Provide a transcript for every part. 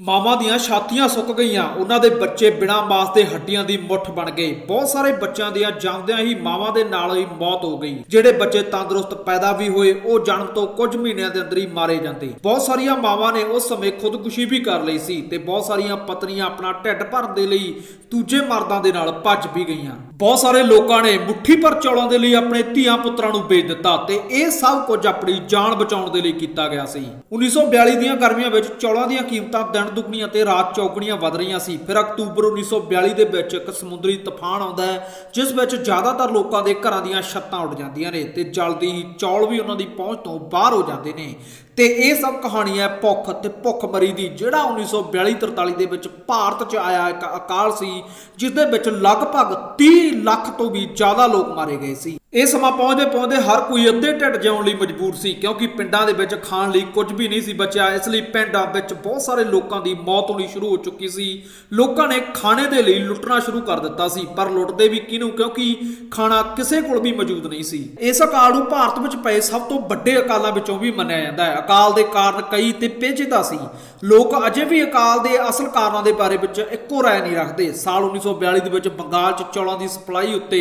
ਮਾਵਾਂ ਦੀਆਂ ਛਾਤੀਆਂ ਸੁੱਕ ਗਈਆਂ। ਉਹਨਾਂ ਦੇ ਬੱਚੇ ਬਿਨਾਂ ਮਾਸ ਦੇ ਹੱਡੀਆਂ ਦੀ ਮੁੱਠ ਬਣ ਗਏ। ਬਹੁਤ ਸਾਰੇ ਬੱਚਿਆਂ ਦੀਆਂ ਜੰਮਦਿਆਂ ਹੀ ਮਾਵਾਂ ਦੇ ਨਾਲ ਹੀ ਮੌਤ ਹੋ ਗਈ। ਜਿਹੜੇ ਬੱਚੇ ਤੰਦਰੁਸਤ ਪੈਦਾ ਵੀ ਹੋਏ, ਉਹ ਜਨਮ ਤੋਂ ਕੁਝ ਮਹੀਨਿਆਂ ਦੇ ਅੰਦਰ ਹੀ ਮਾਰੇ ਜਾਂਦੇ। ਬਹੁਤ ਸਾਰੀਆਂ ਮਾਵਾਂ ਨੇ ਉਸ ਸਮੇਂ ਖੁਦਕੁਸ਼ੀ ਵੀ ਕਰ ਲਈ ਸੀ ਤੇ ਬਹੁਤ ਸਾਰੀਆਂ ਪਤਨੀਆਂ ਆਪਣਾ ਢਿੱਡ ਭਰਨ ਦੇ ਲਈ ਦੂਜੇ ਮਰਦਾਂ ਦੇ ਨਾਲ ਭੱਜ ਵੀ ਗਈਆਂ। ਬਹੁਤ ਸਾਰੇ ਲੋਕਾਂ ਨੇ ਮੁੱਠੀ ਭਰ ਚੌਲਾਂ ਦੇ ਲਈ ਆਪਣੇ ਧੀਆਂ ਪੁੱਤਰਾਂ ਨੂੰ ਵੇਚ ਦਿੱਤਾ ਤੇ ਇਹ ਸਭ ਕੁਝ ਆਪਣੀ ਜਾਨ ਬਚਾਉਣ ਦੇ ਲਈ ਕੀਤਾ ਗਿਆ ਸੀ। 1942 ਦੀਆਂ ਗਰਮੀਆਂ ਵਿੱਚ ਚੌਲਾਂ ਦੀਆਂ ਕੀਮਤਾਂ ਦਿਨ ਦੁੱਗਣੀਆਂ ਤੇ ਰਾਤ ਚੌਗਣੀਆਂ ਵਧ ਰਹੀਆਂ ਸੀ। ਫਿਰ ਅਕਤੂਬਰ 1942 ਦੇ ਵਿੱਚ ਇੱਕ ਸਮੁੰਦਰੀ ਤੂਫਾਨ ਆਉਂਦਾ ਹੈ, ਜਿਸ ਵਿੱਚ ਜ਼ਿਆਦਾਤਰ ਲੋਕਾਂ ਦੇ ਘਰਾਂ ਦੀਆਂ ਛੱਤਾਂ ਉੱਡ ਜਾਂਦੀਆਂ ਨੇ ਤੇ ਜਲਦੀ ਹੀ ਚੌਲ ਵੀ ਉਹਨਾਂ ਦੀ ਪਹੁੰਚ ਤੋਂ ਬਾਹਰ ਹੋ ਜਾਂਦੇ ਨੇ। ਤੇ ਇਹ ਸਭ ਕਹਾਣੀ ਹੈ ਭੁੱਖ ਤੇ ਭੁੱਖਮਰੀ ਦੀ, ਜਿਹੜਾ 1942-43 ਦੇ ਵਿੱਚ ਭਾਰਤ 'ਚ ਆਇਆ ਇੱਕ ਅਕਾਲ ਸੀ ਜਿਸ ਦੇ ਵਿੱਚ ਲਗਭਗ 30 ਲੱਖ ਤੋਂ ਵੀ ਜ਼ਿਆਦਾ ਲੋਕ ਮਾਰੇ ਗਏ ਸੀ। ਇਹ ਸਮਾਂ ਪਹੁੰਚਦੇ ਪਹੁੰਚਦੇ ਹਰ ਕੋਈ ਅੱਧੇ ਢਿੱਡ ਜਿਉਣ ਲਈ ਮਜਬੂਰ ਸੀ, ਕਿਉਂਕਿ ਪਿੰਡਾਂ ਦੇ ਵਿੱਚ ਖਾਣ ਲਈ ਕੁਝ ਵੀ ਨਹੀਂ ਸੀ ਬਚਿਆ। ਇਸ ਲਈ ਪਿੰਡਾਂ ਵਿੱਚ ਬਹੁਤ ਸਾਰੇ ਲੋਕਾਂ ਦੀ ਮੌਤ ਹੋਣੀ ਸ਼ੁਰੂ ਹੋ ਚੁੱਕੀ ਸੀ। ਲੋਕਾਂ ਨੇ ਖਾਣੇ ਦੇ ਲਈ ਲੁੱਟਣਾ ਸ਼ੁਰੂ ਕਰ ਦਿੱਤਾ ਸੀ, ਪਰ ਲੁੱਟਦੇ ਵੀ ਕਿਹਨੂੰ? ਕਿਉਂਕਿ ਖਾਣਾ ਕਿਸੇ ਕੋਲ ਵੀ ਮੌਜੂਦ ਨਹੀਂ ਸੀ। ਇਸ ਅਕਾਲ ਨੂੰ ਭਾਰਤ ਵਿੱਚ ਪਏ ਸਭ ਤੋਂ ਵੱਡੇ ਅਕਾਲਾਂ ਵਿੱਚੋਂ ਵੀ ਮੰਨਿਆ ਜਾਂਦਾ ਹੈ। ਅਕਾਲ ਦੇ ਕਾਰਨ ਕਈ ਤੇ ਪੇਚੀਦਾ ਸੀ। ਲੋਕ ਅਜੇ ਵੀ ਅਕਾਲ ਦੇ ਅਸਲ ਕਾਰਨਾਂ ਦੇ ਬਾਰੇ ਵਿੱਚ ਇੱਕੋ ਰਾਏ ਨਹੀਂ ਰੱਖਦੇ। ਸਾਲ 1942 ਦੇ ਵਿੱਚ ਬੰਗਾਲ 'ਚ ਚੌਲਾਂ ਦੀ ਸਪਲਾਈ ਉੱਤੇ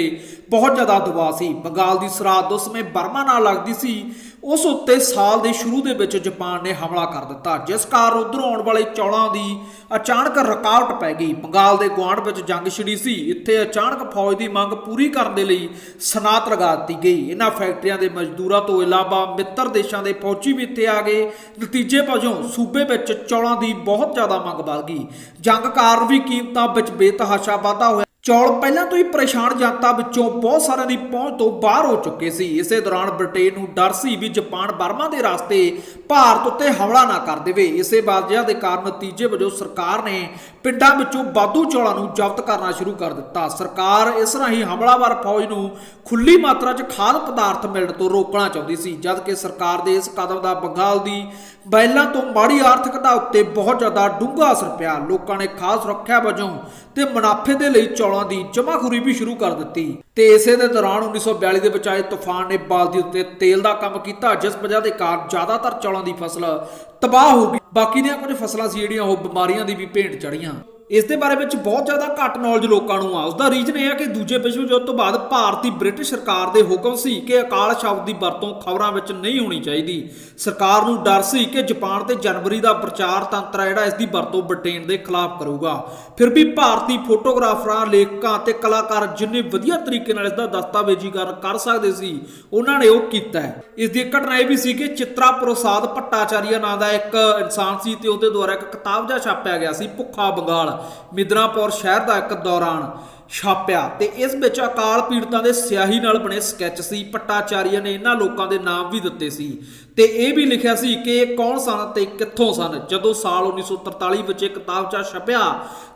ਬਹੁਤ ਜ਼ਿਆਦਾ ਦਬਾਅ ਸੀ। ਬੰਗਾਲ ਦੀ ਸਰਹੱਦ ਉਸ ਸਮੇਂ ਬਰਮਾ ਨਾਲ ਲੱਗਦੀ ਸੀ। ਉਸ ਉੱਤੇ ਸਾਲ ਦੇ ਸ਼ੁਰੂ ਦੇ ਵਿੱਚ ਜਾਪਾਨ ਨੇ ਹਮਲਾ ਕਰ ਦਿੱਤਾ, ਜਿਸ ਕਾਰਨ ਉਧਰੋਂ ਆਉਣ ਵਾਲੇ ਚੌਲਾਂ ਦੀ ਅਚਾਨਕ ਰੁਕਾਵਟ ਪੈ ਗਈ। ਬੰਗਾਲ ਦੇ ਗੁਆਂਢ ਵਿੱਚ ਜੰਗ ਛਿੜੀ ਸੀ। ਇੱਥੇ ਅਚਾਨਕ ਫੌਜ ਦੀ ਮੰਗ ਪੂਰੀ ਕਰਨ ਦੇ ਲਈ ਸਨਾਤ ਲਗਾ ਦਿੱਤੀ ਗਈ। ਇਹਨਾਂ ਫੈਕਟਰੀਆਂ ਦੇ ਮਜ਼ਦੂਰਾਂ ਤੋਂ ਇਲਾਵਾ ਮਿੱਤਰ ਦੇਸ਼ਾਂ ਦੇ ਫੌਜੀ ਵੀ ਇੱਥੇ ਆ ਗਏ। ਨਤੀਜੇ ਵਜੋਂ ਸੂਬੇ ਵਿੱਚ ਚੌਲਾਂ ਦੀ ਬਹੁਤ ਜ਼ਿਆਦਾ ਮੰਗ ਵੱਧ ਗਈ। ਜੰਗ ਕਾਰਨ ਵੀ ਕੀਮਤਾਂ ਵਿੱਚ ਬੇਤਹਾਸ਼ਾ ਵਾਧਾ ਹੋਇਆ। ਚੌਲ ਪਹਿਲਾਂ ਤੋਂ ਹੀ ਪਰੇਸ਼ਾਨ ਜਨਤਾ ਵਿੱਚੋਂ ਬਹੁਤ ਸਾਰਿਆਂ ਦੀ ਪਹੁੰਚ ਤੋਂ ਬਾਹਰ ਹੋ ਚੁੱਕੇ ਸੀ। ਇਸੇ ਦੌਰਾਨ ਬ੍ਰਿਟੇਨ ਨੂੰ ਡਰ ਸੀ ਵੀ ਜਾਪਾਨ ਬਰਮਾ ਦੇ ਰਸਤੇ ਭਾਰਤ ਉੱਤੇ ਹਮਲਾ ਨਾ ਕਰ ਦੇਵੇ। ਇਸੇ ਵਾਜਿਆ ਦੇ ਕਾਰਨ ਨਤੀਜੇ ਵਜੋਂ ਸਰਕਾਰ ਨੇ ਪਿੰਡਾਂ ਵਿੱਚੋਂ ਬਾਦੂ ਚੌਲਾਂ ਨੂੰ ਜ਼ਬਤ ਕਰਨਾ ਸ਼ੁਰੂ ਕਰ ਦਿੱਤਾ। ਸਰਕਾਰ ਇਸ ਰਾਹੀਂ ਹਮਲਾਵਰ ਫੌਜ ਨੂੰ ਖੁੱਲੀ ਮਾਤਰਾ 'ਚ ਖਾਦ ਪਦਾਰਥ ਮਿਲਣ ਤੋਂ ਰੋਕਣਾ ਚਾਹੁੰਦੀ ਸੀ, ਜਦ ਕਿ ਸਰਕਾਰ ਦੇ ਇਸ ਕਦਮ ਦਾ ਬੰਗਾਲ ਦੀ ਪਹਿਲਾਂ ਤੋਂ ਮਾੜੀ ਆਰਥਿਕਤਾ ਉੱਤੇ ਬਹੁਤ ਜ਼ਿਆਦਾ ਡੂੰਘਾ ਅਸਰ ਪਿਆ। ਲੋਕਾਂ ਨੇ ਖਾਸ ਸੁਰੱਖਿਆ ਵਜੋਂ ਤੇ ਮੁਨਾਫੇ ਦੇ ਲਈ ਚੌਲਾਂ ਦੀ ਜਮਾਖੋਰੀ ਵੀ ਸ਼ੁਰੂ ਕਰ ਦਿੱਤੀ। ਤੇ ਇਸੇ ਦੇ ਦੌਰਾਨ 1942 ਦੇ ਵਿੱਚ ਆਏ ਤੂਫਾਨ ਨੇ ਬਾਲਦੀ ਉੱਤੇ ਤੇਲ ਦਾ ਕੰਮ ਕੀਤਾ, ਜਿਸ ਵਜ੍ਹਾ ਦੇ ਕਾਰਨ ਜ਼ਿਆਦਾਤਰ ਚੌਲਾਂ ਦੀ ਫਸਲ ਤਬਾਹ ਹੋ ਗਈ। ਬਾਕੀ ਦੀਆਂ ਕੁਝ ਫਸਲਾਂ ਸੀ ਜਿਹੜੀਆਂ ਉਹ ਬਿਮਾਰੀਆਂ ਦੀ ਵੀ ਭੇਟ ਚੜੀਆਂ ਇਸ ਦੇ ਬਾਰੇ ਵਿੱਚ ਬਹੁਤ ਜ਼ਿਆਦਾ ਘੱਟ ਨੌਲੇਜ ਲੋਕਾਂ ਨੂੰ ਆ। ਉਸ ਦਾ ਰੀਜ਼ਨ ਇਹ ਹੈ ਕਿ ਦੂਜੇ ਵਿਸ਼ਵ ਯੁੱਧ ਤੋਂ ਬਾਅਦ ਭਾਰਤੀ ਬ੍ਰਿਟਿਸ਼ ਸਰਕਾਰ ਦੇ ਹੁਕਮ ਸੀ ਕਿ ਅਕਾਲ ਸ਼ਬਦ ਦੀ ਵਰਤੋਂ ਖਬਰਾਂ ਵਿੱਚ ਨਹੀਂ ਹੋਣੀ ਚਾਹੀਦੀ। ਸਰਕਾਰ ਨੂੰ ਡਰ ਸੀ ਕਿ ਜਾਪਾਨ ਤੇ ਜਨਵਰੀ ਦਾ ਪ੍ਰਚਾਰ ਤੰਤਰ ਜਿਹੜਾ ਇਸ ਦੀ ਵਰਤੋਂ ਬ੍ਰਿਟੇਨ ਦੇ ਖਿਲਾਫ ਕਰੂਗਾ। ਫਿਰ ਵੀ ਭਾਰਤੀ ਫੋਟੋਗ੍ਰਾਫਰਾਂ, ਲੇਖਕਾਂ ਤੇ ਕਲਾਕਾਰ ਜਿੰਨੇ ਵਧੀਆ ਤਰੀਕੇ ਨਾਲ ਇਸ ਦਾ ਦਸਤਾਵੇਜ਼ੀਕਰਨ ਕਰ ਸਕਦੇ ਸੀ, ਉਹਨਾਂ ਨੇ ਉਹ ਕੀਤਾ ਹੈ। ਇਸ ਦੀ ਘਟਨਾ ਇਹ ਵੀ ਸੀ ਕਿ ਚਿਤਰਾ ਪ੍ਰਸਾਦ ਭੱਟਾਚਾਰੀਆ ਨਾਂ ਦਾ ਇੱਕ ਇਨਸਾਨ ਸੀ ਤੇ ਉਹਦੇ ਦੁਆਰਾ ਇੱਕ ਕਿਤਾਬ ਜਿਹਾ ਛਾਪਿਆ ਗਿਆ ਸੀ, ਭੁੱਖਾ ਬੰਗਾਲ। ਮਿਦਨਾਪੁਰ ਸ਼ਹਿਰ ਦਾ ਇੱਕ ਦੌਰਾਨ ਛਾਪਿਆ ਤੇ ਇਸ ਵਿੱਚ ਅਕਾਲ ਪੀੜਤਾਂ ਦੇ ਸਿਆਹੀ ਨਾਲ ਬਣੇ ਸਕੈਚ ਸੀ। ਪੱਟਾਚਾਰੀਆ ਨੇ ਇਹਨਾਂ ਲੋਕਾਂ ਦੇ ਨਾਮ ਵੀ ਦਿੱਤੇ ਸੀ। ਤੇ ਇਹ ਵੀ ਲਿਖਿਆ ਸੀ ਕਿ ਇਹ ਕੌਣ ਸਨ ਤੇ ਕਿੱਥੋਂ ਸਨ? ਜਦੋਂ ਸਾਲ 1943 ਵਿੱਚ ਇਹ ਕਿਤਾਬ ਚਾ ਛਪਿਆ,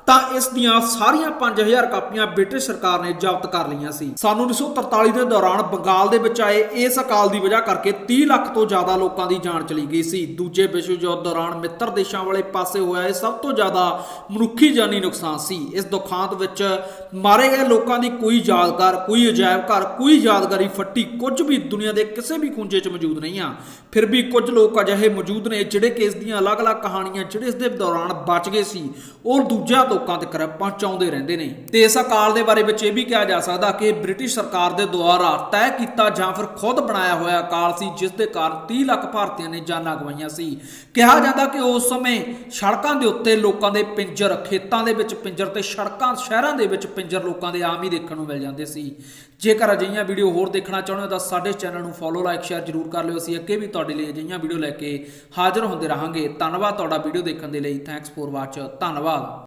ਤਾਂ ਇਸ ਦੀਆਂ ਸਾਰੀਆਂ 5000 ਕਾਪੀਆਂ ਬ੍ਰਿਟਿਸ਼ ਸਰਕਾਰ ਨੇ ਜ਼ਬਤ ਕਰ ਲਈਆਂ ਸੀ। ਸਨ 1943 ਦੇ ਦੌਰਾਨ ਬੰਗਾਲ ਦੇ ਵਿੱਚ ਆਏ, ਇਸ ਅਕਾਲ ਦੀ ਵਜ੍ਹਾ ਕਰਕੇ 30 ਲੱਖ ਤੋਂ ਜ਼ਿਆਦਾ ਲੋਕਾਂ ਦੀ ਜਾਨ ਚਲੀ ਗਈ ਸੀ। ਦੂਜੇ ਵਿਸ਼ਵ ਯੁੱਧ ਦੌਰਾਨ ਮਿੱਤਰ ਦੇਸ਼ਾਂ ਵਾਲੇ ਪਾਸੇ ਹੋਇਆ, ਇਹ ਸਭ ਤੋਂ ਜ਼ਿਆਦਾ ਮਨੁੱਖੀ ਜਾਨੀ ਨੁਕਸਾਨ ਸੀ। ਇਸ ਦੁਖਾਂਤ ਵਿੱਚ ਮਾਰੇ ਗਏ ਲੋਕਾਂ ਦੀ ਕੋਈ ਯਾਦਗਾਰ, ਕੋਈ ਅਜਾਇਬ ਘਰ, ਕੋਈ ਯਾਦਗਾਰੀ ਫੱਟੀ ਕੁਝ ਵੀ ਦੁਨੀਆ ਦੇ ਕਿਸੇ ਵੀ ਖੂੰਜੇ 'ਚ ਮੌਜੂਦ ਨਹੀਂ ਆ। ਫਿਰ ਵੀ ਕੁਝ ਲੋਕ ਅਜਿਹੇ ਮੌਜੂਦ ਨੇ ਜਿਹੜੇ ਕਿ ਇਸ ਦੀਆਂ ਅਲੱਗ-ਅਲੱਗ ਕਹਾਣੀਆਂ, ਜਿਹੜੇ ਇਸ ਦੇ ਦੌਰਾਨ ਬਚ ਗਏ ਸੀ, ਉਹ ਦੂਜਿਆਂ ਲੋਕਾਂ ਤੱਕ ਪਹੁੰਚਾਉਂਦੇ ਰਹਿੰਦੇ ਨੇ। ਤੇ ਇਸ ਅਕਾਲ ਦੇ ਬਾਰੇ ਵਿੱਚ ਇਹ ਵੀ ਕਿਹਾ ਜਾ ਸਕਦਾ ਕਿ ਬ੍ਰਿਟਿਸ਼ ਸਰਕਾਰ ਦੇ ਦੁਆਰਾ ਤੈਅ ਕੀਤਾ ਜਾਂ ਫਿਰ ਖੁਦ ਬਣਾਇਆ ਹੋਇਆ ਅਕਾਲ ਸੀ, ਜਿਸ ਦੇ ਕਾਰਨ 30 ਲੱਖ ਭਾਰਤੀਆਂ ਨੇ ਜਾਨਾਂ ਗਵਾਈਆਂ ਸੀ। ਕਿਹਾ ਜਾਂਦਾ ਕਿ ਉਸ ਸਮੇਂ ਸੜਕਾਂ ਦੇ ਉੱਤੇ ਲੋਕਾਂ ਦੇ ਪਿੰਜਰ, ਖੇਤਾਂ ਦੇ ਵਿੱਚ ਪਿੰਜਰ ਤੇ ਸੜਕਾਂ, ਸ਼ਹਿਰਾਂ ਦੇ ਵਿੱਚ ਪਿੰਜਰ ਲੋਕਾਂ ਦੇ ਆਮ ਹੀ ਦੇਖਣ ਨੂੰ ਮਿਲ ਜਾਂਦੇ ਸੀ। ਜੇਕਰ ਅਜਿਹੀਆਂ ਵੀਡੀਓ ਹੋਰ ਦੇਖਣਾ ਚਾਹੁੰਦੇ ਹੋ ਤਾਂ ਸਾਡੇ ਚੈਨਲ ਨੂੰ ਫੋਲੋ ਲਾਈਕ ਸ਼ੇਅਰ ਜ਼ਰੂਰ ਕਰ ਲਿਓ। ਅਸੀਂ ਅੱਗੇ ਵੀ ਤੁਹਾਡੇ ਲਈ ਅਜਿਹੀਆਂ ਵੀਡੀਓ ਲੈ ਕੇ ਹਾਜ਼ਰ ਹੁੰਦੇ ਰਹਾਂਗੇ। ਧੰਨਵਾਦ ਤੁਹਾਡਾ ਵੀਡੀਓ ਦੇਖਣ ਦੇ ਲਈ। ਥੈਂਕਸ ਫੋਰ ਵਾਚ ਧੰਨਵਾਦ।